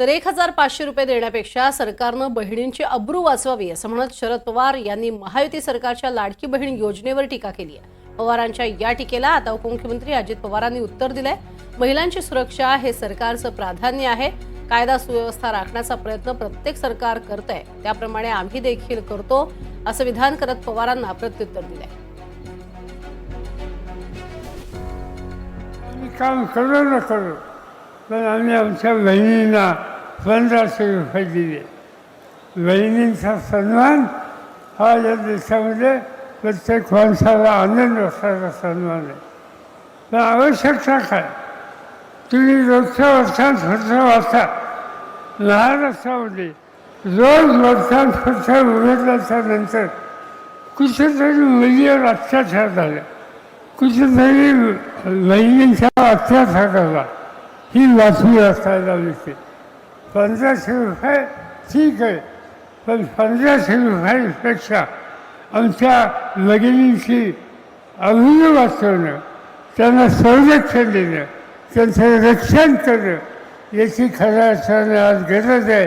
तर एक हजार पाचशे रुपये देण्यापेक्षा सरकारनं बहिणींची अब्रू वाचवावी असं म्हणत शरद पवार यांनी महायुती सरकारच्या लाडकी बहीण योजनेवर टीका केली आहे. पवारांच्या या टीकेला आता उपमुख्यमंत्री अजित पवारांनी उत्तर दिलंय. महिलांची सुरक्षा हे सरकारचं प्राधान्य आहे. कायदा सुव्यवस्था राखण्याचा प्रयत्न प्रत्येक सरकार करत आहे त्याप्रमाणे आम्ही देखील करतो असं विधान करत पवारांना प्रत्युत्तर दिलंय. काम करणार. पण आम्ही आमच्या बहिणींना पंधराशे रुपये दिले बहिणींचा सन्मान हा या देशामध्ये प्रत्येक माणसाला आनंद असणारा सन्मान आहे पण आवश्यकता काय तुम्ही रोजच्या वर्षात खर्च वाचा महाराष्ट्रामध्ये रोज वर्षात खर्च उघडल्याच्या नंतर कुठेतरी मुलीवर अत्याचार झाला. कुठेतरी बहिणींचा अत्याचार झाला. ही बातमी असायला मिळते पंधराशे रुपये ठीक आहे पण पंधराशे रुपयापेक्षा आमच्या भगिनींची अभिनय वाचवणं त्यांना संरक्षण देणं त्यांचं रक्षण करणं याची खऱ्या अर्थाने आज गरज आहे.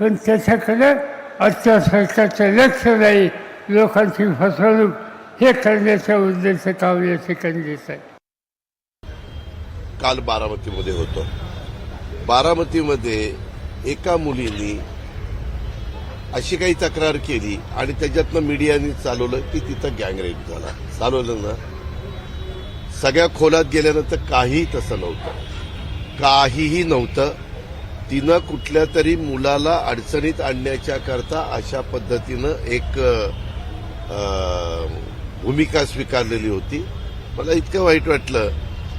पण त्याच्याकडे आजच्या सरकारचं लक्ष नाही लोकांची फसवणूक हे करण्याच्या उद्देश काम या ठिकाणी आहे. काल बारामतीमध्ये होतो. बारामतीमध्ये एका मुलीने अशी काही तक्रार केली आणि त्याच्यातनं मीडियाने चालवलं की तिथं गँगरेप झाला. चालवलं ना? सगळ्या खोलात गेल्यानंतर काहीही तसं नव्हतं. काहीही नव्हतं. तिनं कुठल्या तरी मुलाला अडचणीत आणण्याच्या करता अशा पद्धतीनं एक भूमिका स्वीकारलेली होती. मला इतकं वाईट वाटलं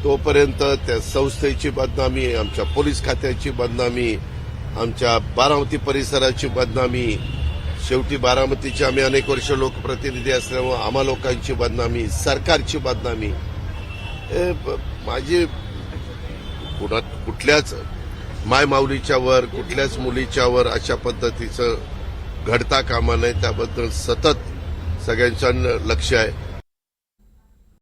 तोपर्यंत त्या संस्थेची बदनामी आमच्या पोलीस खात्याची बदनामी आमच्या बारामती परिसराची बदनामी शेवटी बारामतीचे आम्ही अनेक वर्ष लोकप्रतिनिधी असल्यामुळे आम्हा लोकांची बदनामी सरकारची बदनामी. हे माझी कुठल्याच माय माऊलीच्या वर कुठल्याच मुलीच्या वर अशा पद्धतीचं घडता कामा नये. त्याबद्दल सतत सगळ्यांच्या लक्ष आहे.